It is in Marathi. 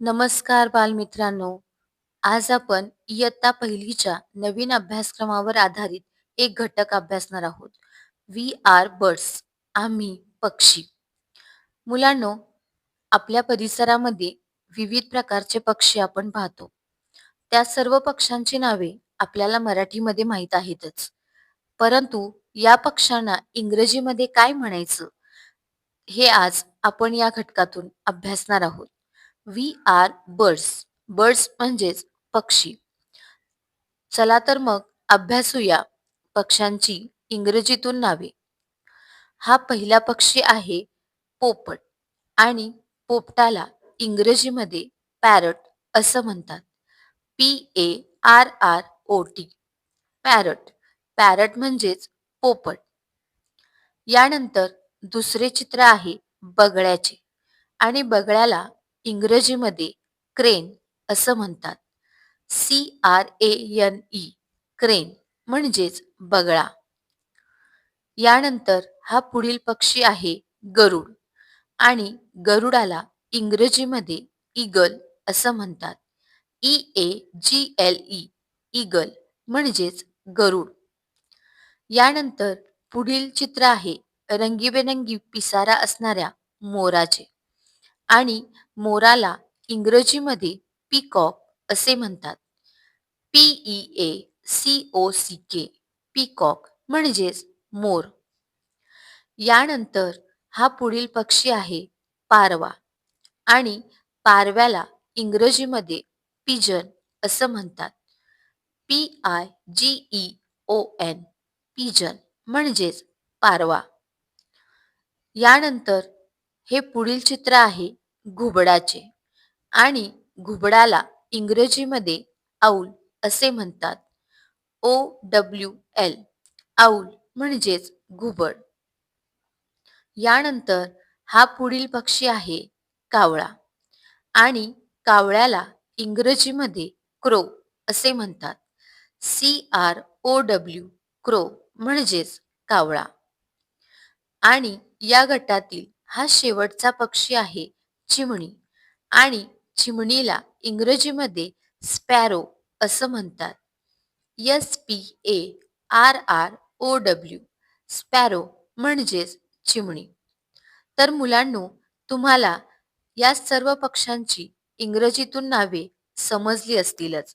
नमस्कार बालमित्रांनो. आज आपण इयत्ता पहिलीच्या नवीन अभ्यासक्रमावर आधारित एक घटक अभ्यासणार आहोत. वी आर बर्ड्स आम्ही पक्षी. मुलांनो आपल्या परिसरामध्ये विविध प्रकारचे पक्षी आपण पाहतो. त्या सर्व पक्ष्यांची नावे आपल्याला मराठीमध्ये माहीत आहेतच. परंतु या पक्ष्यांना इंग्रजीमध्ये काय म्हणायचं? हे आज आपण या घटकातून अभ्यासणार आहोत. वी आर बर्ड्स बर्ड्स म्हणजेच पक्षी. चला तर मग अभ्यासूया पक्ष्यांची इंग्रजीतून नावे. हा पहिला पक्षी आहे पोपट आणि पोपटाला इंग्रजीमध्ये पॅरट असं म्हणतात. P A R R O T parrot parrot म्हणजेच पोपट. यानंतर दुसरे चित्र आहे बगळ्याचे आणि बगळ्याला इंग्रजीमध्ये क्रेन असं म्हणतात. C R A N E crane म्हणजेच बगळा. यानंतर हा पुढील पक्षी आहे गरुड आणि गरुडाला इंग्रजीमध्ये इगल असं म्हणतात. E A G L E eagle म्हणजेच गरुड. यानंतर पुढील चित्र आहे रंगीबेरंगी पिसारा असणाऱ्या मोराचे. आणि मोराला इंग्रजीमध्ये पीकॉक असे म्हणतात. P E A C O C K peacock म्हणजेच मोर. यानंतर हा पुढील पक्षी आहे पारवा आणि पारव्याला इंग्रजीमध्ये पिजन असं म्हणतात. P I G E O N pigeon म्हणजेच पारवा. यानंतर हे पुढील चित्र आहे घुबडाचे. आणि घुबडाला इंग्रजीमध्ये आऊल असे म्हणतात. ओ डब्ल्यू एल आऊल म्हणजेच घुबड. यानंतर हा पुढील पक्षी आहे कावळा. आणि कावळ्याला इंग्रजीमध्ये क्रो असे म्हणतात. C R O W crow म्हणजेच कावळा. आणि या गटातील हा शेवटचा पक्षी आहे चिमणी आणि चिमणीला इंग्रजीमध्ये स्पॅरो असं म्हणतात. S P A R R O W sparrow म्हणजेच चिमणी. तर मुलांनो तुम्हाला या सर्व पक्ष्यांची इंग्रजीतून नावे समजली असतीलच.